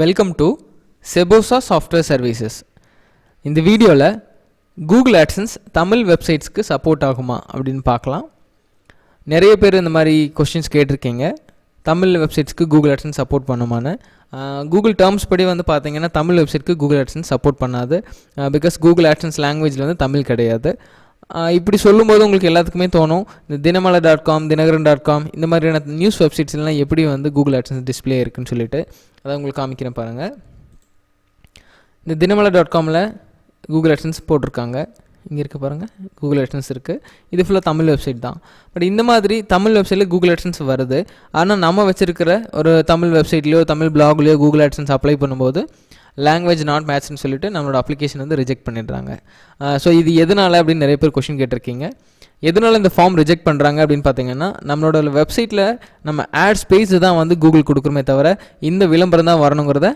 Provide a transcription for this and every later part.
Welcome to செபோசா software services இந்த வீடியோவில் Google AdSense Tamil வெப்சைட்ஸ்க்கு சப்போர்ட் ஆகுமா அப்படின்னு பார்க்கலாம். நிறைய பேர் இந்த மாதிரி கொஷின்ஸ் கேட்டிருக்கீங்க. தமிழ் வெப்சைட்ஸ்க்கு கூகுள் ஆட்சன்ஸ் சப்போர்ட் பண்ணுமான்னு. கூகுள் டேர்ம்ஸ் படி வந்து பார்த்தீங்கன்னா தமிழ் வெப்சைட்க்கு கூகுள் ஆட்சன்ஸ் சப்போர்ட் பண்ணாது. பிகாஸ் கூகுள் ஆட்சன்ஸ் லாங்குவேஜில் வந்து தமிழ் கிடையாது. இப்படி சொல்லும்போது உங்களுக்கு எல்லாத்துக்குமே தோணும். இந்த Dinamalar dot com Dinakaran dot com இந்த மாதிரியான நியூஸ் வெப்சைட்ஸ்லாம் எப்படி வந்து கூகுள் ஆட்சன்ஸ் டிஸ்ப்ளே இருக்குன்னு சொல்லிட்டு அதை உங்களுக்கு காமிக்கிறேன் பாருங்கள் இந்த தினமலை டாட் காமில் கூகுள் ஆட்சன்ஸ் போட்டிருக்காங்க. இங்கே இருக்க பாருங்கள் கூகுள் ஆட்சன்ஸ் இருக்குது இது ஃபுல்லாக தமிழ் வெப்சைட் தான். பட் இந்த மாதிரி தமிழ் வெப்சைட்டில் கூகுள் ஆட்சன்ஸ் வருது. ஆனால் நம்ம வச்சுருக்கிற ஒரு தமிழ் வெப்சைட்லேயோ தமிழ் பிளாக்லேயோ கூகுள் ஆட்சன்ஸ் அப்ளை பண்ணும்போது லாங்குவேஜ் நாட் மேட்ச்னு சொல்லிட்டு நம்மளோட அப்ளிகேஷன் வந்து ரிஜெக்ட் பண்ணிடுறாங்க. ஸோ இது எதனால் அப்படின்னு நிறைய பேர் கொஷின் கேட்டிருக்கீங்க. எதனால் இந்த ஃபார்ம் ரிஜெக்ட் பண்ணுறாங்க அப்படின்னு பார்த்தீங்கன்னா நம்மளோட வெப்சைட்டில் நம்ம ஆட் ஸ்பேஸ் தான் வந்து கூகுள் கொடுக்குறோமே தவிர இந்த விளம்பரம் தான் வரணுங்கிறத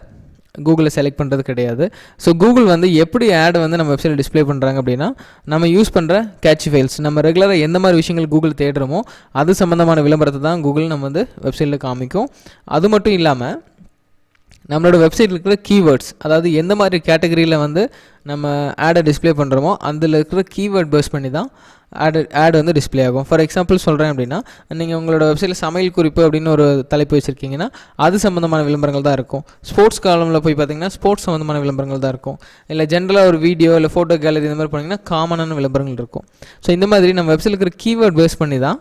கூகுளில் செலக்ட் பண்ணுறது கிடையாது. ஸோ கூகுள் வந்து எப்படி ஆட் வந்து நம்ம வெப்சைட்டில் டிஸ்ப்ளே பண்ணுறாங்க அப்படின்னா நம்ம யூஸ் பண்ணுற கேட்ச் ஃபைல்ஸ் நம்ம ரெகுலராக எந்த மாதிரி விஷயங்கள் கூகுள் தேடுறோமோ அது சம்மந்தமான விளம்பரத்தை தான் கூகுள் நம்ம வந்து வெப்சைட்டில் காமிக்கும். அது மட்டும் இல்லாமல் நம்மளோட வெப்சைட்டில் இருக்கிற கீவேர்ட்ஸ் அதாவது எந்த மாதிரி கேட்டகரியில் வந்து நம்ம ஆடை டிஸ்ப்ளே பண்ணுறோமோ அதில் இருக்கிற கீவேர்ட் பேஸ் பண்ணி தான் ஆடு ஆட் வந்து டிஸ்ப்ளே ஆகும். ஃபார் எக்ஸாம்பிள் சொல்கிறேன் அப்படின்னா நீங்கள் உங்களோட வெப்சைட்டில் சமையல் குறிப்பு அப்படின்னு ஒரு தலைப்பு வச்சுருக்கீங்கன்னா அது சம்மந்தமான விளம்பரங்கள் தான் இருக்கும். ஸ்போர்ட்ஸ் காலமில் போய் பார்த்தீங்கன்னா ஸ்போர்ட்ஸ் சம்மந்தமான விளம்பரங்கள் தான் இருக்கும். இல்லை ஜென்ரலாக ஒரு வீடியோ இல்லை ஃபோட்டோ கேலரி இந்த மாதிரி போனீங்கன்னா காமனான விளம்பரங்கள் இருக்கும். ஸோ இந்த மாதிரி நம்ம வெப்சைட்டில் இருக்கிற கீவேர்ட் பேஸ் பண்ணி தான்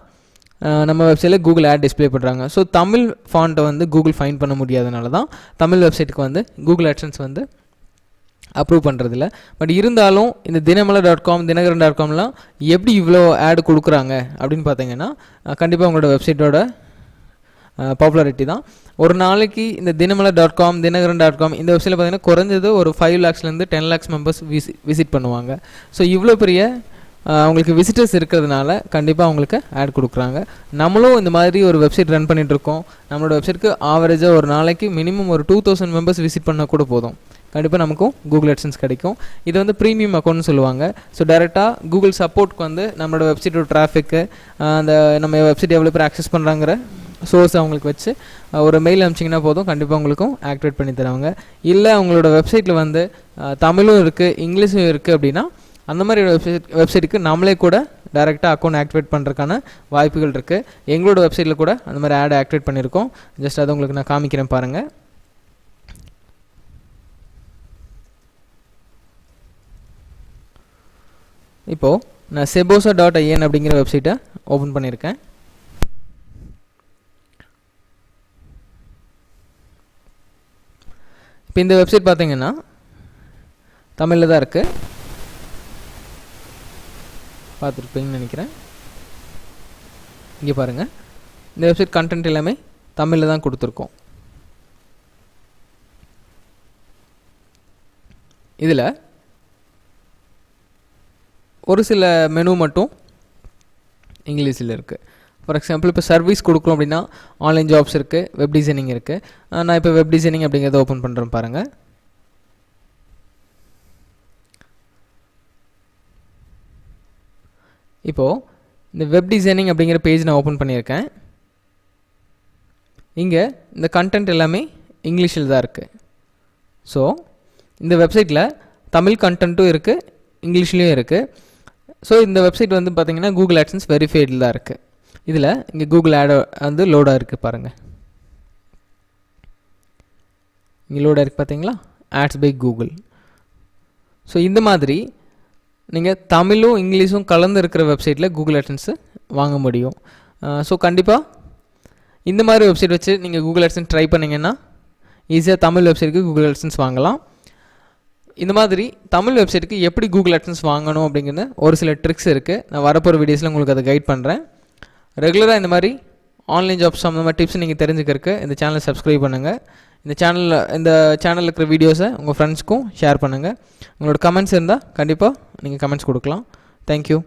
நம்ம வெப்சைட்டில் கூகுள் ஆட் டிஸ்ப்ளே பண்ணுறாங்க ஸோ தமிழ் ஃபாண்ட்டை வந்து கூகுள் ஃபைன் பண்ண முடியாதனால தான் தமிழ் வெப்சைட்டுக்கு வந்து கூகுள் ஆட்சன்ஸ் வந்து அப்ரூவ் பண்ணுறதில்ல பட் இருந்தாலும் இந்த Dinamalar dot com Dinakaran dot காம்லாம் எப்படி இவ்வளோ ஆட் கொடுக்குறாங்க அப்படின்னு பார்த்தீங்கன்னா கண்டிப்பாக உங்களோட வெப்சைட்டோட பாப்புலாரிட்டி தான். ஒரு நாளைக்கு இந்த Dinamalar dot com Dinakaran dot com இந்த வெப்சைட்டில் பார்த்தீங்கன்னா குறைஞ்சது ஒரு ஃபைவ் லேக்ஸ்லேருந்து டென் லேக்ஸ் மெம்பர்ஸ் விசிட் பண்ணுவாங்க. ஸோ இவ்வளோ பெரிய அவங்களுக்கு விசிட்டர்ஸ் இருக்கிறதுனால கண்டிப்பாக அவங்களுக்கு ஆட் கொடுக்குறாங்க. நம்மளும் இந்த மாதிரி ஒரு வெப்சைட் ரன் பண்ணிகிட்ருக்கோம் நம்மளோட வெப்சைட்டுக்கு ஆவரேஜாக ஒரு நாளைக்கு மினிமம் ஒரு டூ தௌசண்ட் மெம்பர்ஸ் விசிட் பண்ணால் கூட போதும். கண்டிப்பாக நமக்கும் கூகுள் அட்சன்ஸ் கிடைக்கும். இது வந்து ப்ரீமியம் அக்கௌண்ட்னு சொல்லுவாங்க. ஸோ டேரெக்டாக கூகுள் சப்போர்ட்க்கு வந்து நம்மளோட வெப்சைட்டோட டிராஃபிக்கு அந்த நம்ம வெப்சைட் எவ்வளோ பேர் ஆக்சஸ் பண்ணுறாங்கிற சோர்ஸ் அவங்களுக்கு வச்சு ஒரு மெயில் அனுப்பிச்சிங்கன்னா போதும். கண்டிப்பாக உங்களுக்கும் ஆக்டிவேட் பண்ணி தருவாங்க. இல்லை அவங்களோட வெப்சைட்டில் வந்து தமிழும் இருக்குது இங்கிலீஷும் இருக்குது அப்படின்னா அந்த மாதிரி வெப்சைட் வெப்சைட்டுக்கு நம்மளே கூட டேரெக்டாக அக்கௌண்ட் ஆக்டிவேட் பண்ணுறதுக்கான வாய்ப்புகள் இருக்குது எங்களோட வெப்சைட்டில் கூட அந்த மாதிரி ஆட் ஆக்டிவேட் பண்ணியிருக்கோம். ஜஸ்ட் அதை உங்களுக்கு நான் காமிக்கிறேன் பாருங்கள் இப்போது நான் செபோசா டாட் ஐஎன் அப்படிங்கிற வெப்சைட்டை ஓப்பன் பண்ணியிருக்கேன். இப்போ இந்த வெப்சைட் பார்த்தீங்கன்னா தமிழில் தான் இருக்குது பார்த்துருப்பீங்கன்னு நினைக்கிறேன். இங்கே பாருங்கள் இந்த வெப்சைட் கண்டென்ட் எல்லாமே தமிழில் தான் கொடுத்துருக்கோம். இதில் ஒரு சில மெனு மட்டும் இங்கிலீஷில் இருக்குது ஃபார் எக்ஸாம்பிள் இப்போ சர்வீஸ் கொடுக்குறோம் அப்படின்னா ஆன்லைன் ஜாப்ஸ் இருக்குது வெப் டிசைனிங் இருக்குது நான் இப்போ வெப் டிசைனிங் அப்படிங்கிறத ஓப்பன் பண்ணுறேன் பாருங்கள் இப்போது இந்த வெப் டிசைனிங் அப்படிங்கிற பேஜ் நான் ஓப்பன் பண்ணியிருக்கேன். இங்கே இந்த கண்டென்ட் எல்லாமே இங்கிலீஷில் தான் இருக்குது ஸோ இந்த வெப்சைட்டில் தமிழ் கண்டென்ட்டும் இருக்குது இங்கிலீஷ்லேயும் இருக்குது ஸோ இந்த வெப்சைட் வந்து பார்த்திங்கன்னா கூகுள் ஆட்சன்ஸ் வெரிஃபைடில் தான் இருக்குது இதில் இங்கே கூகுள் ஆட் வந்து லோடாக இருக்குது பாருங்கள் இங்கே லோடாக இருக்குது பார்த்தீங்களா ஆட்ஸ் பை கூகுள் ஸோ இந்த மாதிரி நீங்கள் தமிழும் இங்கிலீஷும் கலந்து இருக்கிற வெப்சைட்டில் கூகுள் அட்சன்ஸு வாங்க முடியும். ஸோ கண்டிப்பாக இந்த மாதிரி வெப்சைட் வச்சு நீங்கள் கூகுள் அட்சன்ஸ் ட்ரை பண்ணிங்கன்னா ஈஸியாக தமிழ் வெப்சைட்டுக்கு கூகுள் அட்சன்ஸ் வாங்கலாம். இந்த மாதிரி தமிழ் வெப்சைட்டுக்கு எப்படி கூகுள் அட்சன்ஸ் வாங்கணும் அப்படிங்கிறது ஒரு சில ட்ரிக்ஸ் இருக்குது நான் வரப்போகிற வீடியோஸில் உங்களுக்கு அதை கைட் பண்ணுறேன் ரெகுலராக இந்த மாதிரி ஆன்லைன் ஜாப்ஸ் சம்மந்தமாக டிப்ஸ் நீங்கள் தெரிஞ்சுக்கிறதுக்கு இந்த சேனலை சப்ஸ்கிரைப் பண்ணுங்கள் இந்த சேனலில் இந்த சேனலில் இருக்கிற வீடியோஸை உங்கள் ஃப்ரெண்ட்ஸ்க்கும் ஷேர் பண்ணுங்கள் உங்களோட கமெண்ட்ஸ் இருந்தால் கண்டிப்பாக நீங்கள் கமெண்ட்ஸ் கொடுக்கலாம். தேங்க்யூ